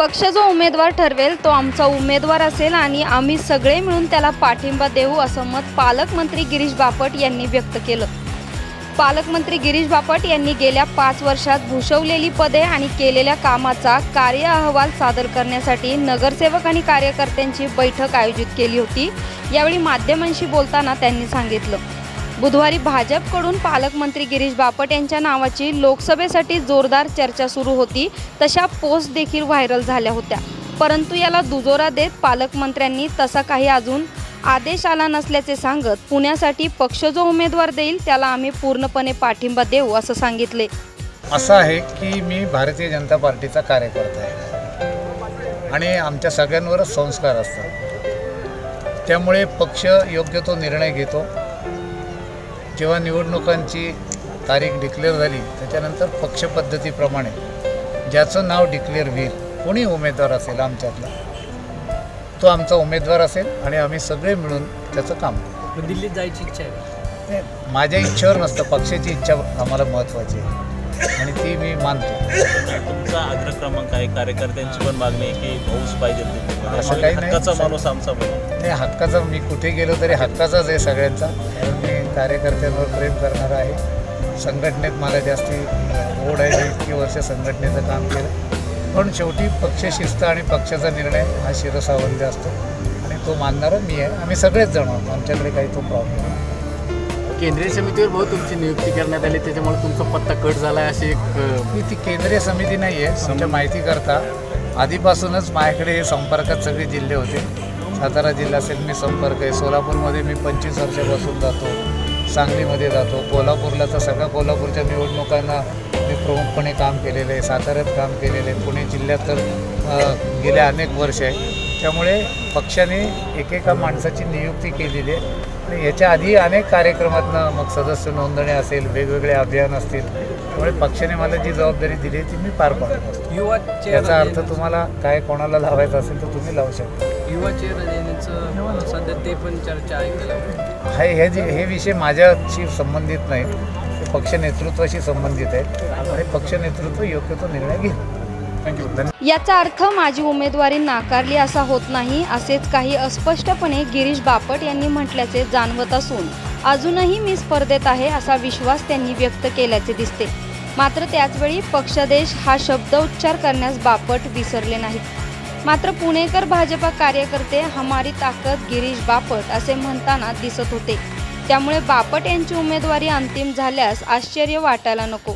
पक्ष जो उमेदवार ठरवेल तो आमचा उमेदवार असेल आणि आम्ही सगळे मिळून त्याला पाठिंबा देऊ असं मत पालकमंत्री गिरीश बापट यांनी व्यक्त केलं. पालकमंत्री गिरीश बापट यांनी गेल्या पाच वर्षात भूषवलेली पदे आणि केलेल्या कामाचा कार्य अहवाल सादर करण्यासाठी नगरसेवक आणि कार्यकर्त्यांची बैठक आयोजित केली होती. यावेळी माध्यमांशी बोलताना त्यांनी सांगितलं. बुधवारी भाजपकडून पालकमंत्री गिरीश बापट यांच्या नावाची लोकसभेसाठी जोरदार चर्चा सुरू होती. तशा पोस्ट देखील व्हायरल झाल्या होत्या. परंतु याला दुजोरा देत पालकमंत्र्यांनी तसा काही अजून आदेश आला नसल्याचे सांगत पुण्यासाठी पक्ष जो उमेदवार देईल त्याला आम्ही पूर्णपणे पाठिंबा देऊ असं सांगितले. असं आहे की मी भारतीय जनता पार्टीचा कार्यकर्ता आहे. आणि आमच्या सगळ्यांवरच संस्कार असतात. त्यामुळे पक्ष योग्य तो निर्णय घेतो. जेव्हा निवडणुकांची तारीख डिक्लेअर झाली त्याच्यानंतर पक्षपद्धतीप्रमाणे ज्याचं नाव डिक्लेअर होईल कोणी उमेदवार असेल आमच्यातला तो आमचा उमेदवार असेल आणि आम्ही सगळे मिळून त्याचं काम करू. दिल्लीत जायची इच्छा आहे माझ्या इच्छेवर नसतं पक्षाची इच्छा आम्हाला महत्त्वाची आहे. आणि ती मी मानतो. तुमचा आग्रह क्रमांक आहे कार्यकर्त्यांची पण मागणी आहे की पाऊस पाहिजे. असं काही नाही. हक्काचा माणूस आमचा नाही हक्काचा मी कुठे गेलो तरी हक्काचाच आहे सगळ्यांचा. कार्यकर्त्यांवर प्रेम करणारा आहे. संघटनेत मला जास्ती ओढ आहे इतकी वर्ष संघटनेचं काम केलं. पण शेवटी पक्षशिस्त आणि पक्षाचा निर्णय हा शिरसावंत असतो. आणि तो मानणारा मी आहे. आम्ही सगळेच जण आहोत. आमच्याकडे काही तो प्रॉब्लेम नाही. केंद्रीय समितीवर भाऊ तुमची नियुक्ती करण्यात आली. त्याच्यामुळे तुमचा पत्ता कट झाला अशी एक मी ती केंद्रीय समिती नाही आहे तुमच्या माहितीकरता आधीपासूनच माझ्याकडे हे संपर्कात सगळे जिल्हे होते. सातारा जिल्हा असेल मी संपर्क आहे. सोलापूरमध्ये मी पंचवीस वर्षापासून जातो. सांगलीमध्ये जातो. कोल्हापूरला तर सगळ्या कोल्हापूरच्या निवडणुकांना मी प्रमुखपणे काम केलेलं आहे. साताऱ्यात काम केलेलं आहे. पुणे जिल्ह्यात तर गेल्या अनेक वर्ष आहे. त्यामुळे पक्षाने एकेका माणसाची नियुक्ती केलेली आहे. आणि याच्या आधी अनेक कार्यक्रमातनं मग सदस्य नोंदणी असेल वेगवेगळे अभियान असतील. त्यामुळे पक्षाने मला जी जबाबदारी दिली आहे ती मी पार पाडत असतो याचा अर्थ तुम्हाला काय कोणाला लावायचं असेल तर तुम्ही लावू शकता. युवा चेहरा देण्याचं सध्या ते पण चर्चा ऐकायला हे हे जे हे विषय माझ्याशी संबंधित नाहीत. ते पक्ष नेतृत्वाशी संबंधित आहेत. आणि पक्ष नेतृत्व योग्य तो निर्णय घेईल. याचा अर्थ माझी उमेदवारी नाकारली असा होत नाही असेच काही अस्पष्टपणे गिरीश बापट यांनी म्हटल्याचे जाणवत असून अजूनही मी स्पर्धेत आहे असा विश्वास त्यांनी व्यक्त केल्याचे दिसते. मात्र त्याचवेळी पक्षदेश हा शब्द उच्चार करण्यास बापट विसरले नाहीत. मात्र पुणेकर भाजपा कार्यकर्ते हमारी ताकद गिरीश बापट असे म्हणताना दिसत होते. त्यामुळे बापट यांची उमेदवारी अंतिम झाल्यास आश्चर्य वाटायला नको.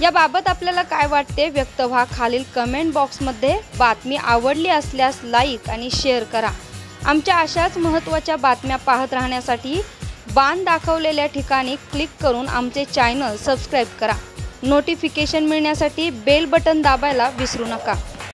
याबाबत आपल्याला काय वाटते व्यक्त व्हा. खालील कमेंट बॉक्समध्ये बातमी आवडली असल्यास लाईक आणि शेअर करा. आमच्या अशाच महत्त्वाच्या बातम्या पाहत राहण्यासाठी बाण दाखवलेल्या ठिकाणी क्लिक करून आमचे चॅनल सबस्क्राईब करा. नोटिफिकेशन मिळण्यासाठी बेल बटन दाबायला विसरू नका.